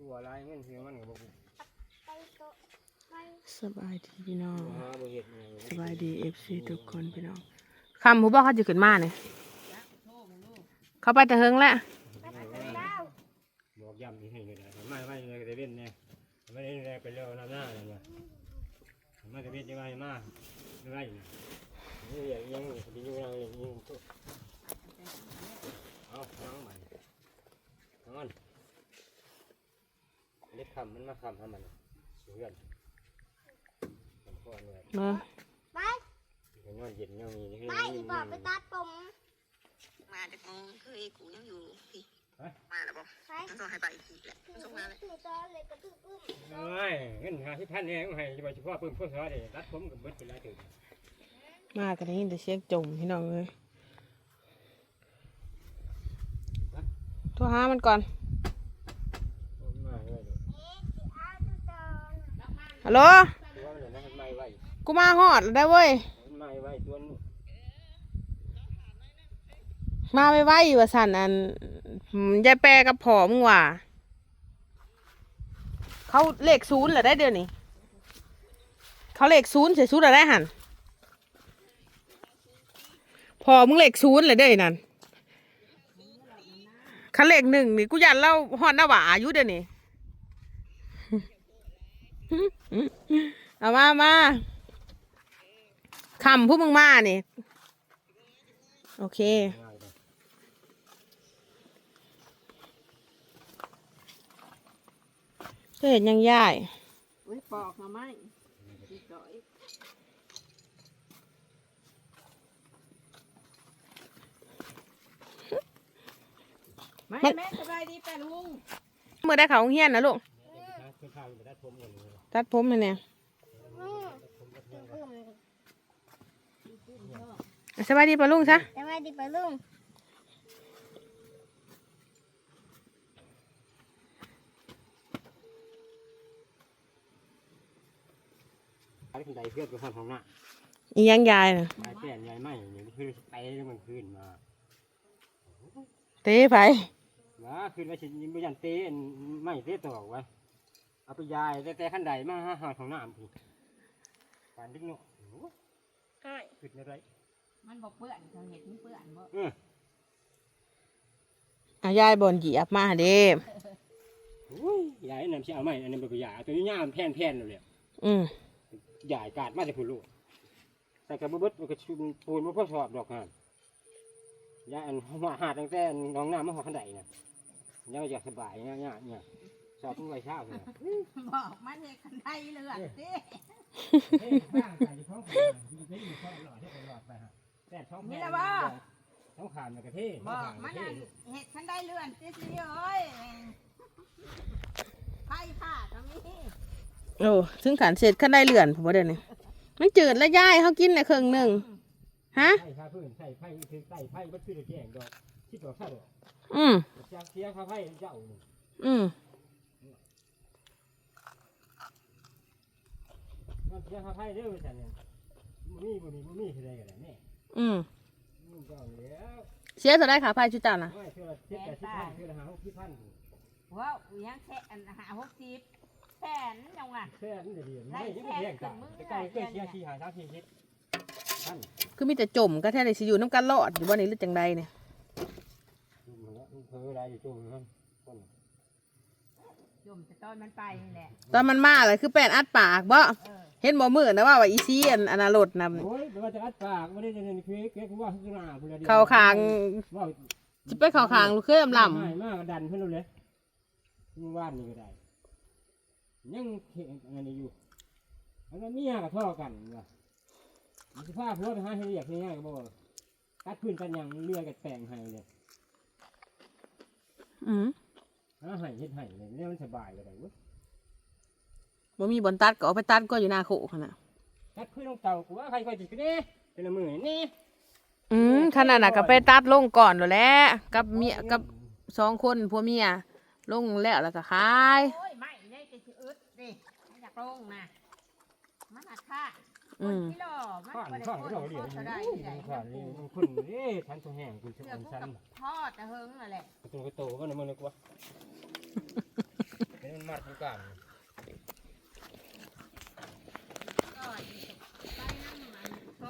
ตัวลายเงินเสียมันก็บ่กูไปโตะไปสบายดีพี่น้องหาบ่เฮ็ดหยังสบายดีเอฟซีทุกคนพี่น้องคำผู้บอกเขาจะขึ้นมาเนี่ยเขาไปแต่เฮงแล้วบอกย้ำอีกให้เลยนะไม่ไม่เลยก็ได้เว้นแน่ไม่ได้เลยไปเร็วน้ำหน้าเลยนะมาจะเว้นจะมามาเรื่อยนะนี่อย่างยังดีอยู่ยังยังเอาน้องใหม่นอนเล็ก คำมันมาคำให้มันเพื่อนมันก้อนเลยมาไปมันนอนเย็นยังมีนี่ไปอีบอกไปตัดผมมาจากมองคือไอ้กูยังอยู่พี่มาแล้วบอกไปต้องส่งให้ไปอีกแหละถืต้องอส่งมาเลยถือตอนเลยก็ถือปุ้มเอ้ยเงินหาที่พันเนี่ยให้เฉพาะเพิ่มเพิ่มเท่าไหร่รัดผมกับเบิดเป็นไรถึงมากันได้ยินแต่เสียงจมพี่น้องเลยโทรหามันก่อน มาเลย นี่สิเอาดูตอน ฮัลโหลกูมาฮอดได้เว้ยมันไม่ไหวตัวนู้นมาไว้ไว้ว่าสันอันยายแปรกับผอมว่าเขาเลขศูนย์เหรอได้เดี๋ยวนี้เขาเลขศูนย์เสียศูนย์เหรอได้หันพอมึงเลขศูนย์เลยเด้นั่นคันเลขหนึ่งนี่กูยันเล่าฮอดหน้าหวาอายุเดี๋ยวนี้ เอามามาคำพวกมึงมานี่โอเคง่ายเลยก็เห็นยังย่ายอุ้ยปอกมาไหมดีจ่อยไม่แม่สบายดีป่ะลุงเมื่อได้เขาโรงเฮียนนะลูกขึ้นข้าวไปได้ผมกันเลย ตัดผมให้เนี่ยอืมถือปุ้มสบายดีปะลุงซะแต่ว่าดีไปลุงไอ้คนใดเพื่อนกับคนของหน้าอียังยายน่ะไอ้แก่ใหญ่ไม่เนี่ยคือไปแล้วมันขึ้นมาเต้ไปว่าขึ้นไปชิมยันเต้ไม่เต้ตอกไว้ เอาไปยายแต่แต่ขั้นใดมาหาหาของหน้าพี่ปานดิ้งเนาะขึ้นอะไรมันบอกเปื่อนเขาเห็นมันเปื่อนบ่เอออายายบนเหยียบมาเด้อุ้ยยายนั่นสิเอาไม่อันนั้นไปยาตัวนี้ย่ามแผ่นแผ่นเลยอืมยายกาดมาจะพูดลูกใส่กระเบิดมันก็ชุนปูนมาพ่อชอบดอกฮะยายอันมาหาตั้งแต่น้องน้ำมาหอขันใดน่ะยังอยากสบายเนี่ยเนี่ยเนี่ย ชอบไว้เช้าเลยบอกมันเนี่ยคันไดเลือดสิเฮ้ยข้างใส่ท้องขาไม่อยู่ข้อหลอดให้ไปหลอดไปฮะแต่ท้องแผ่นท้องขาดมันกระเทยบอกมันน่ะเห็ดคันไดเลือดสิสิเอ้ยไผ่ผ้าก็มีโอ้ถึงขันเสร็จขั้นได้เลื่อนผมว่าเดี๋ยวนี้มันจืดแล้วยายเขากินในครึ่งหนึ่งฮะใส่ข้าพื้นใส่ไผ่คือใส่ไผ่บัดคือแกงดอกที่ดอกข้าดอกอืมเสียเสียข้าไผ่เจ้าอืม มัน เสียข้าไผ่เด้อจันเนี่ยบ่มีบ่มีบ่มีคือใดกันแน่อืมมันก็แล้วเสียเท่าได้ขาพายชุดจ้านะไม่เชื่อเจ็ดแปดสิบพันเชื่อละห้าหกสิบพันว้าวยังแค่อันหาหกสิบแผ่นยังว่ะแค่นั้นเดียวไม่ยังไม่แพงจ้ะแต่ไก่ก็เชียร์ชีหาสามสี่สิบพันคือมีแต่จมก็แท้เลยสิอยู่น้ำกันรอดอยู่บ่นี้หรือจังใดเนี่ยมันก็เพิ่มได้อยู่จุ่มนั่นคนจุ่มแต่ตอนมันไปนี่แหละตอนมันมาเลยคือแป้นอัดปากบ่เออ เห็นบ่มือนะว่าว่าอีซีอันอนารถนะโอ้ยมันจะอัดปากไม่ได้จะเน้นคือเก๊กว่าข้างหน้าเพื่อเขาคางว่าจะไปเขาคางลูกเคยอำลไม่มากดันเพื่อนเลยเมื่อวานนี่ก็ได้ยังเห็นอันนี้อยู่อันนั้นเมียกับท่อกันว่ะมันจะพาพวกไปหาเฮียกง่ายๆก็บอกตัดพื้นกันอย่างเลือกับแปลงให้เลยำอืมหาให้เฮ็ดให้เลยเนี่ยมันสบายเลยเว้ย บ่มีบนตัดก็เอาไปตัดก็อยู่หน้าโคขนาดตัดพื้นลงเต่ากูว่าใครคอยจิกนี่เป็นละมือนี่อืมขนาดน่ะก็ไปตัดลงก่อนแล้วแหละกับเมียกับสองคนผัวเมียลงแล้วแล้วก็ขายโอ้ยไม่ได้จะชื่ออึดดิไม่อยากลงนะมันอัดค่าอืมกิโลมันข้านบ่ได้ข้านโคก็ตรเราเรียนโคตรนี่ได้ที่ไหนข้านนี่มันขึ้นนี่ทันตัวแห้งคุณจะเดี๋ยอัวนพวกชั้นกับพ่อแต่เฮิงนั่นแหละตัวกระโตก็นั่นมันเลยกว่าเป็นมัดตรงกลาง ก็ไปนั่งมันท้องมือไปด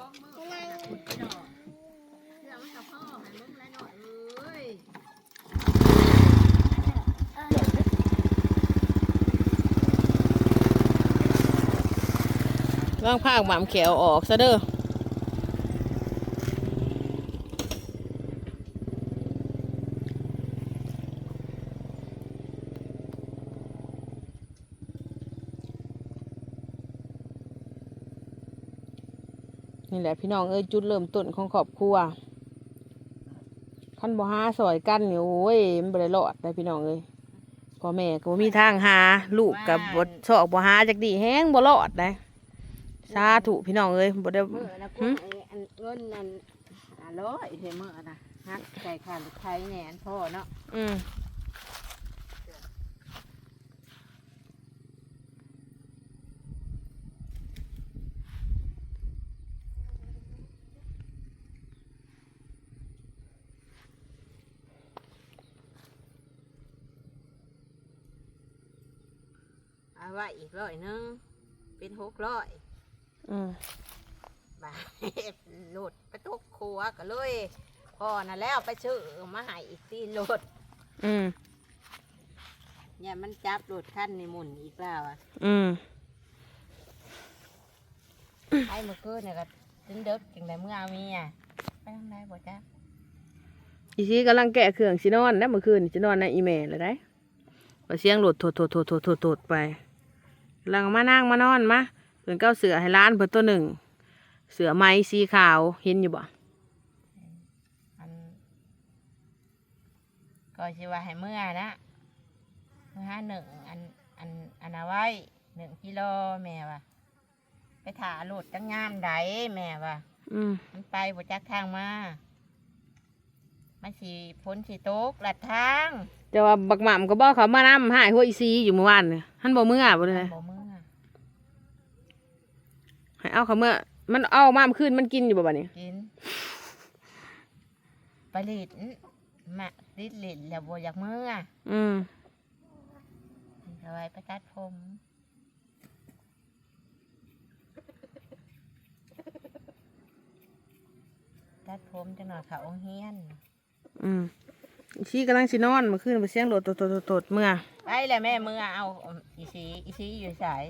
อกเร่างผ้าหมามเขียวออกซะเด้อ นี่แหละพี่น้องเอ้ยจุดเริ่มต้นของครอบครัวคันบ่หาสอยกันนี่โอ้ยมันบ่ได้รอดได้พี่น้องเอ้ยพ่อแม่ก็บ่มีทางหาลูกกับบ่ชอกบ่หาจักดีแฮงบ่รอดได้สาธุพี่น้องเอ้ยบ่ได้เมื่อนะกูไอ้อันเงินนั่นห้าร้อยเทมื่อนะฮักใจขาดลูกไทยแหน่อันพ่อเนาะอืมเอ ไว้อีกร้อยหนึงเป็นหกร้อยอืมบาท โหลดไปตกครัวก็เลยพ่อน่ะแล้วไปซื้อมาให้อีกตีนโหลดอืมเนี่ยมันจับโหลดขั้นในหมุนอีกแล้วอะอืมไอ้เมื่อคืนเนี่ยก็ถึงเด็กจังไดเมื่อเอาเมียไปทางไหนบ่จ๊ะอีซีกำลังแกะเครื่องสินอนนะเมื่อคืนสินอนในะอีเมลเลยได้ว่าเสียงโหลดโถดโถดโถดโถดโถดโถดไป กำลังมานั่งมานอนมาเพิ่นเก้าเสือให้ร้านเพิ่นตัวหนึ่ง เสือไม้สีขาวเห็นอยู่บ่อันก็สิว่าให้เมื่อนะเมื่อหาหนึ่งอันอันอันเอาไว้หนึ่งกิโลแม่ว่าไปถ่าโหลดจังงามใดแม่ว่าอืมมันไปบ่จักทางมา มันสีพ้นสีตกลัดทาง แต่ว่าบักหม่ำก็บอกเขามานำหายหัวอีซีอยู่เมื่อวานเนี่ย ท่านบอกเมื่อบ่เลยบ่เมื่อให้เอาเขาเมื่อ มันเอามาเมื่อคืนมันกินอยู่บ่บัดนี้กินไปลิดมาลิดลิดแล้วบ่อยากเมื่อ อืมเอาไว้ไปตัดผมตัดผมจังหน่อยเขาองเฮียน อืมอีซีกำลังสินอนเมื่อคืนไปเสียงโหลดโตดโตดโตดโตดเมื่อ ไปแล้วแม่เมื่อเอาอีสีอีสีอยู่สาย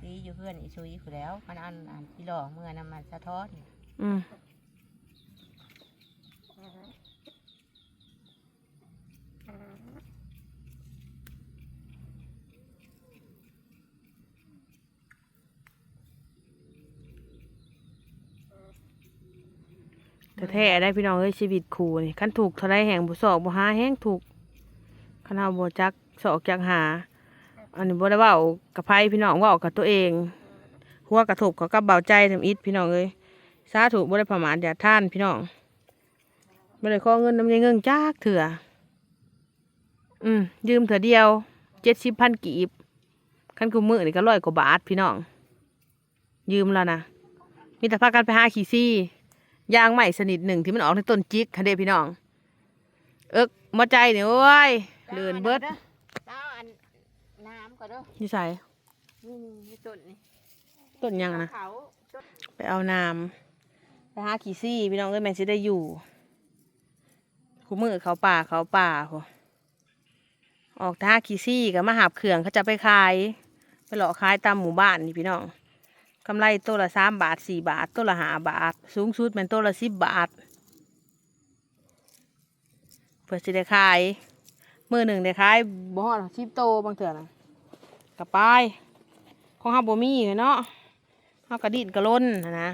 สีอยู่เพื่อนอีซุยอยู่แล้วมันอันอันพี่หลอกเมื่อนำมันสะท้อนอืมแต่แท้ได้พี่น้องเอ้ยชีวิตครูนี่คันถูกเท่าไรแห่งบุสอกบุหาแห้งถูกคันเอาบจัก สอกจักหา อันนี้บ่ได้ว่ากับไพ่พี่น้องว่ากับตัวเอง หัวกระทบเขากับเบาใจทำอิดพี่น้องเอ้ยสาถูกบ่ได้ประมาทอย่าท่านพี่น้องบ่ได้ขอเงินน้ำยายเงิงจักเถื่ออืมยืมเถื่อเดียวเจ็ดสิบพันกีบคันกูมือนี่ก็ร้อยกว่าบาทพี่น้อง ยืมแล้วนะมีแต่พากันไปหาขี่ซี่ยางใหม่สนิทหนึ่งที่มันออกในต้นจิกคันเดพี่น้อง เอิกมาใจเนี่ยโอ้ยเลื่อนเบิดเจ้าอันน้ำ ก่อนเด้อนี่ใส่นี่นี่นี่ต้นนี่ต้นยังนะ เขาต้นไปเอาน้ำไปหาขี่ซี่ พี่น้องเอ้ยแมนสิได้อยู่คู่มือเขาป่าเขาป่าพอออกท่าขี่ซี่กับมาหาบเขื่องเขาจะไปขาย ไปหลอกขายตามหมู่บ้านนี่พี่น้องกำไรตัวละสามบาทสี่บาทตัวละห้าบาท สูงสุดเป็นตัวละสิบบาท เพื่อสิได้ขายมือหนึ่งได้ขายบ่ฮอดสิบโตบางเถื่อนะ กระปายของห้าบ่มีเนาะเฮากระดิ่นกระล้นนะนะ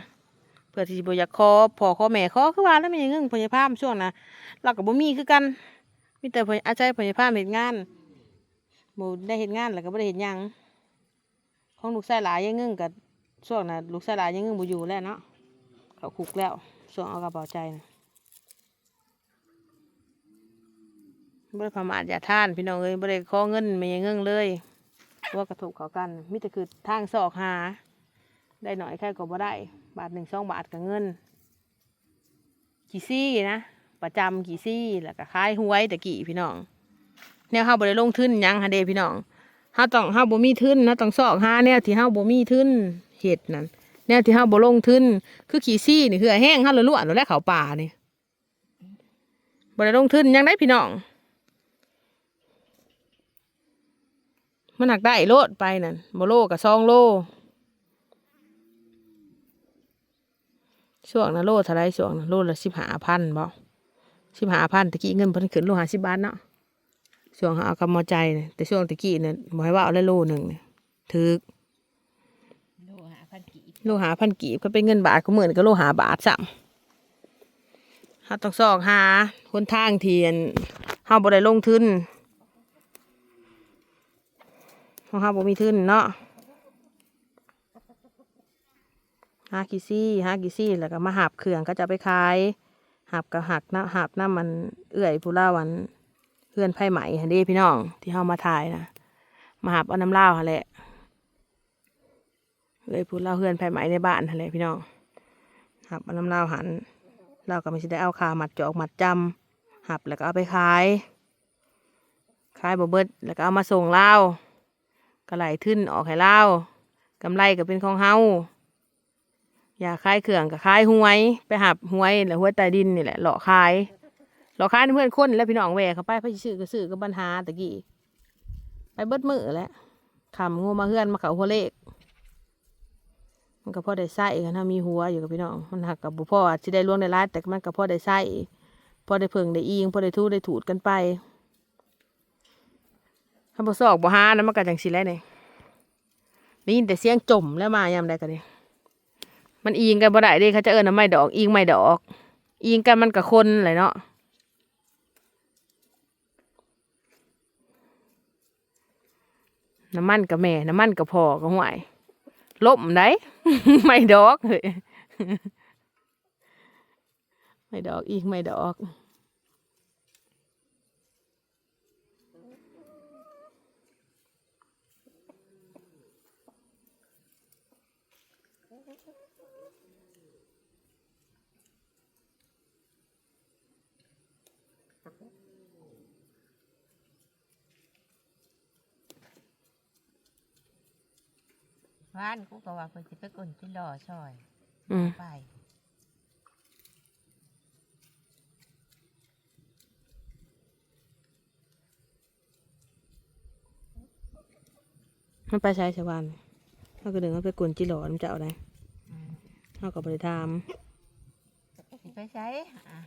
เพื่อที่สิบ่อยากคอพอคอแม่คอคือว่าแล้วมันยังเงึ้งพยาพามช่วงนะเราก็บ่มีคือกันมีแต่พยอาศัยพยาพามเฮ็ดงานบ่ได้เฮ็ดงานแล้วก็บ่ได้เฮ็ดหยังของลูกชายหลายยังเงึ้งกับช่วงน่ะลูกชายหลายยังเงึ้งบ่อยู่แล้วเนาะเขาคุกแล้วช่วงเอากระเป๋าใจนะบ่ได้ประมาทอย่าท่านพี่น้องเอ้ยบ่ได้ขอเงินแม่ยังเงึ้งเลย ว่ากระทบเขากันมีแต่คือทางสอกหา ได้หน่อยแค่ก็บ่ได้ บาทหนึ่งสองบาทกับเงิน กี่ซี่นะ ประจำกี่ซี่แล้วก็ขายหวยแต่กี่พี่น้องแนวเฮาบ่ได้ลงทุนยังฮะเดพี่น้องเฮาต้องเฮาบ่มีทุนเฮาต้องซอกหาแนวที่เฮาบ่มีทุนเฮ็ดนั่นแนวที่เฮาบ่ลงทุนคือขี้ซี่นี่คือแห้งเฮาล้วนแล้วแหละเขาป่านี่บ่ได้ลงทุนยังได้พี่น้อง มันหักได้โลดไปนั่นบ่โลกับซองโลช่วงนั้นโลเท่าไรช่วงนั้นโลละสิบห้าพันบ่สิบห้าพันตะกี้เงินเพิ่นขึ้นโลห้าสิบบาทเนาะช่วงเอากำมอใจเนี่ยแต่ช่วงตะกี้เนี่ยบ่ให้ว่าเอาเลยโลหนึ่งเนี่ยถือโลหะพันกีบโลหาพันกีบก็เป็นเงินบาทก็เหมือนกับโลหาบาทซ้ำเฮาต้องซอกหาหนทางเทียนเฮาบ่ได้ลงทุน เพราะเฮาบ่มีทุนเนาะหากี่ซี่หากี่ซี่แล้วก็มาหับเครื่องก็จะไปขายหับกับหักนะหับน้ำมันเอื่อยผู้ล่าวันเพื่อนไผ่ไหมหันเด้พี่น้องที่เฮามาถ่ายนะมาหับเอาน้ำเหล้าหั่นแหละเลยพูดเล่าเพื่อนไผไหมในบ้านอะไรพี่น้องหับเอาน้ำเล่าหันเราก็ไม่ใช่ได้เอาคามัดจอกมัดจำหับแล้วก็เอาไปขาย ขายบ่เบิดแล้วก็เอามาส่งเล่า ก็ไหลทึ้นออกให้เล่ากำไรก็เป็นของเฮาอยากขายเครื่องก็ขายหวย ไปหับหวยแล้วหวยใต้ดินนี่แหละหลอกขายหลอกขายเพื่อนคนแล้วพี่น้องแหวกเขาไปไปซื้อก็ซื้อก็ปัญหาตะกี้ไปเบิดมือแล้วคำงูมาเฮือนมาเขาหัวเลข มันก็พอได้ใส่กันถ้ามีหัวอยู่กับพี่น้องมันหักกับบุพ่ออาจจะได้ล่วงได้ร้ายแต่มันก็พอได้ใส่พอได้เพิงได้อิงพอได้ทูได้ถูดกันไป ถ้าบ่ซอกบ่หานะมันก็จังสิแล้วนี่ได้ยินแต่เสียงจมแล้วมายามใดกันนี่มันอิงกันบ่ได้เด้เขาจะเอิ้นว่าไม่ดอกอิงไม่ดอก อิงกันมันกับคนแหละเนาะน้ำมันกับแม่ น้ำมันกับพ่อก็ห่วยล่มได้ไม่ดอกเฮ้ยไม่ดอกอีกไม่ดอก ว่านกูก็ว่าเพิ่นสิไปกลที่รอช่อยอืมไปมันไปใช้ชาวบ้านเขาก็ดึงมันไปกวนจิหลอนมันจะเอาได้อืม เขาก็บริทามสิไปใช้อะ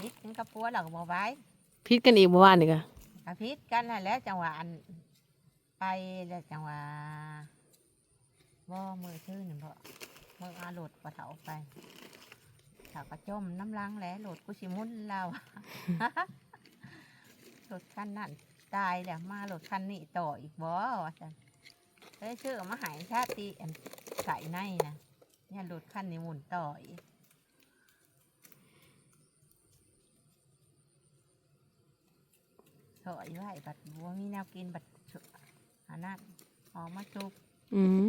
พิษกันกับปัวเราก็บ่ไว้พิษกันอีกเมื่อวานนี่ก็กะพิษกันนั่นแหล้วจังหวะอันไปแล้วจังหวะบ่มือชื่นบ่มืออาโหลดปะเถาไปเถาก็จมน้ำลังแหล้วโหลดกูสิหมุนเราโหลดคันนั่นตายแล้วมาโหลดคันนี้ต่ออีกบ่ว่าซั่นได้ชื่อมาใหายชาติอันใส่ในนะ เนี่ยโหลดคันนี้หมุนต่ออีกถอยไว้บัดบัวมีแนวกินบัดชุอันนั้นออกมาจุกอืม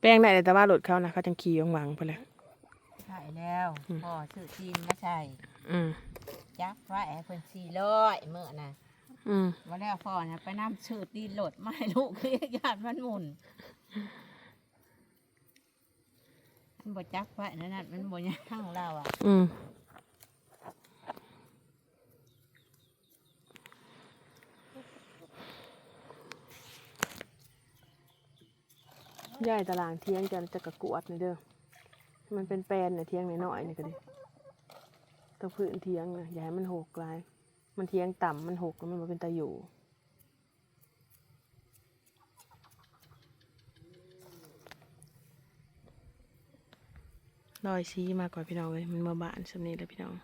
แป้งได้แต่ว่าหลุดเขานะเขาจังขี่หวังๆไปเลยใช่แล้วอืมพ่อซื้อจีนมาใส่อืมจักไว้ให้เพิ่นสี่ร้อยเมื่อน่ะอืมว่าแล้วพ่อน่ะไปน้ำซื้อตีนโหลดมาให้ลูกคือญาติมันหมุน มันบ่จักไว้นั่นน่ะมันบ่ย่างเราอะ อืมย่ายตารางเที่ยงจะจะกระกวดนี่เด้อ มันเป็นแปลนเนี่ยเที่ยงน้อยๆนี่ก็ดิต้องพื้นเที่ยงนะอย่าให้มันหกหลาย มันเที่ยงต่ำมันหกแล้วมันบ่เป็นตาอยู่ ลอยซีมาก่อนพี่น้องเลยมันมาบานสำนี้แล้วพี่น้อง